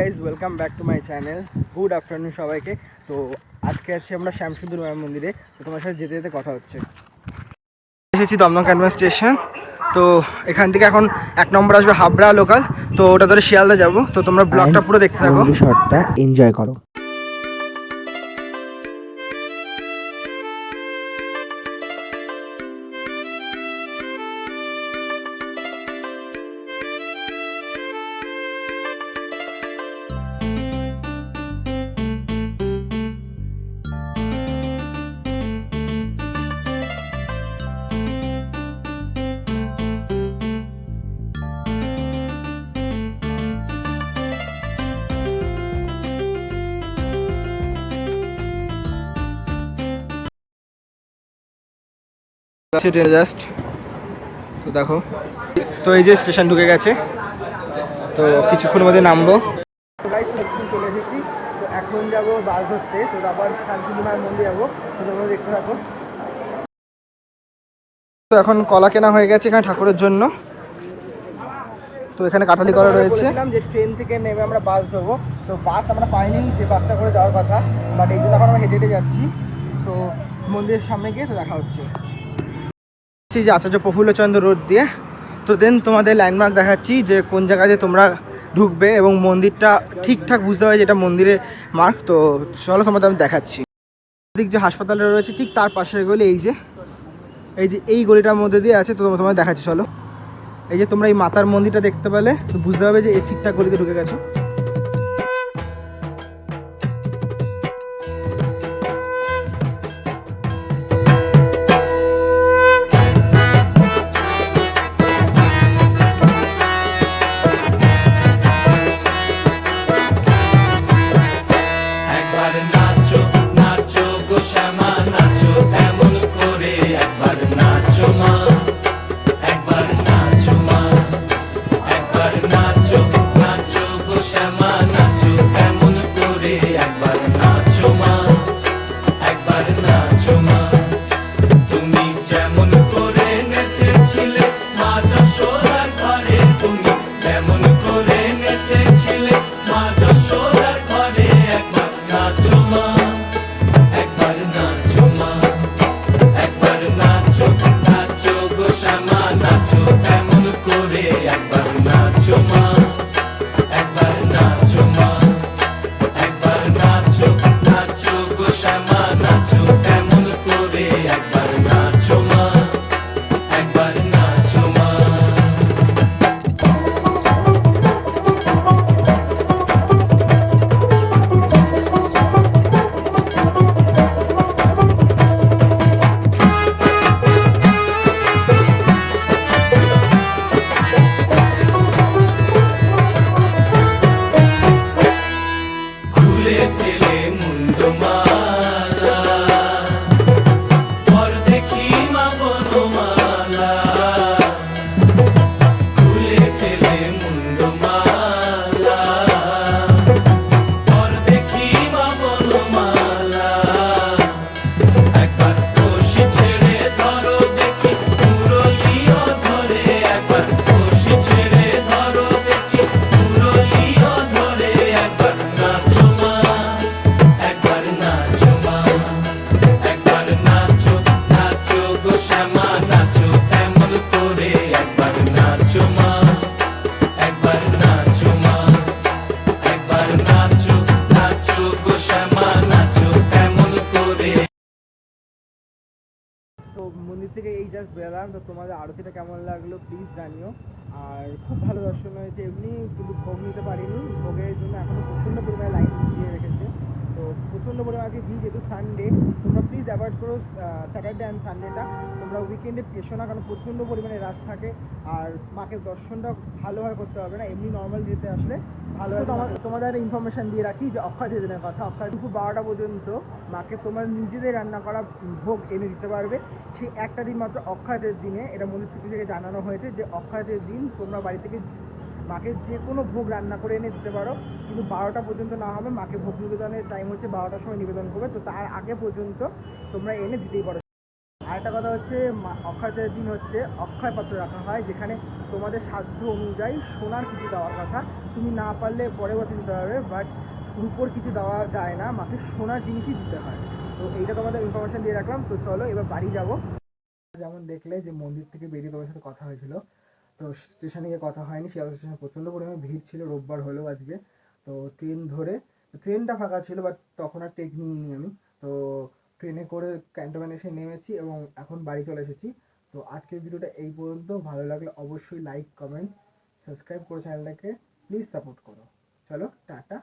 Guys welcome back to my channel good afternoon সবাইকে। তো আজকে আসছি আমরা শ্যামসুন্দর মায়ের মন্দিরে। তো তোমার সাথে যেতে যেতে কথা হচ্ছে। এসেছি দমদম ক্যানভাস স্টেশন। তো এখান থেকে এখন এক নম্বর আসবে হাবড়া লোকাল তো ওটা ধরে শিয়ালদা যাব। তো তোমরা ব্লগটা পুরো দেখতে থাকো। শর্টটা এনজয় করো। জাস্ট তো দেখো। তো এই যে স্টেশন ঢুকে গেছে। তো কিছুক্ষণের মধ্যে নামবো। চলে এসেছি। তো এখন যাব বাস ধরতে। তো আবার শান্তিনী মন্দির যাব। তো তোমরা দেখতে থাকো। তো এখন কলা কেনা হয়ে গেছে এখানে ঠাকুরের জন্য। তো এখানে কাটালি করা রয়েছে। যে ট্রেন থেকে নেমে আমরা বাস ধরবো। তো বাস আমরা পাইনি যে বাসটা করে যাওয়ার কথা। বাট এই জন্য এখন আমরা হেঁটে হেঁটে যাচ্ছি। তো মন্দিরের সামনে গিয়ে তো দেখা হচ্ছে। যাচ্ছি যে আচার্য প্রফুল্লচন্দ্র রোড দিয়ে। তো দেন তোমাদের ল্যান্ডমার্ক দেখাচ্ছি যে কোন জায়গায় তোমরা ঢুকবে এবং মন্দিরটা ঠিকঠাক বুঝতে হবে যে এটা মন্দিরের মার্ক তো চলো তোমাদের আমি দেখাচ্ছি। দিক যে হাসপাতালটা রয়েছে, ঠিক তার পাশের গলি এই যে এই যে এই গলিটার মধ্যে দিয়ে আছে, তো তোমায় দেখাচ্ছি, চলো। এই যে তোমরা এই মাতার মন্দিরটা দেখতে পেলে, তো বুঝতে পারবে যে এই ঠিকঠাক গলিতে ঢুকে গেছো। থেকে এই জাস্ট বেরালাম, তো তোমাদের আরতিটা কেমন লাগল প্লিজ জানিও। আর খুব ভালো দর্শন হয়েছে, এমনি কিন্তু ভোগ নিতে পারিনি, ভোগের জন্য এখনও প্রচণ্ড পরিমাণে লাইন দিয়ে রেখেছে। তো প্রচণ্ড পরিমাণে আজকে ভিড় যেহেতু সানডে তোমরা প্লিজ অ্যাভয়েড করো স্যাটারডে অ্যান্ড সানডেটা তোমরা উইকেন্ডে এসো না কারণ প্রচণ্ড পরিমাণে রাশ থাকে। আর মাকে দর্শনটা ভালোভাবে করতে হবে না এমনি নর্মাল যেতে আসলে ভালো তোমাদের ইনফরমেশন দিয়ে রাখি যে অক্ষয় দিনের কথা। অক্ষয় দুপুর বারোটা পর্যন্ত মাকে তোমার নিজেদের রান্না করা ভোগ এনে দিতে পারবে। সেই একটা দিন মাত্র অক্ষয়দের দিনে এটা মন্দির থেকে থেকে জানানো হয়েছে যে অক্ষয়দের দিন তোমরা বাড়ি থেকে মাকে যে কোনো ভোগ রান্না করে এনে দিতে পারো। কিন্তু বারোটা পর্যন্ত না হবে, মাকে ভোগ নিবেদনের টাইম হচ্ছে বারোটার সময় নিবেদন করবে। তো তার আগে পর্যন্ত তোমরা এনে দিতেই পারো। আরেকটা কথা হচ্ছে অক্ষয় দিন হচ্ছে অক্ষয় পাত্র রাখা হয়, যেখানে তোমাদের সাধ্য অনুযায়ী সোনার কিছু দেওয়ার কথা। তুমি না পারলে পরবর্তী দিতে পারবে বাট রূপোর কিছু দেওয়া যায় না, মাকে সোনার জিনিসই দিতে হয়। তো এইটা তোমাদের ইনফরমেশন দিয়ে রাখলাম। তো চলো এবার বাড়ি যাব। যেমন দেখলে যে মন্দির থেকে বেরিয়ে তোমার সাথে কথা হয়েছিল তো স্টেশনে গিয়ে কথা হয়নি, শিয়ালদা স্টেশনে প্রচণ্ড পরিমাণে ভিড় ছিল, রোববার হলেও আজকে। তো ট্রেন ধরে, ট্রেনটা ফাঁকা ছিল বাট তখন আর টেক নিইনি আমি। তো ট্রেনে করে ক্যান্টনমেন্ট এসে নেমেছি এবং এখন বাড়ি চলে এসেছি। তো আজকের ভিডিওটা এই পর্যন্ত। ভালো লাগলে অবশ্যই লাইক কমেন্ট সাবস্ক্রাইব করে চ্যানেলটাকে প্লিজ সাপোর্ট করো। চলো, টাটা।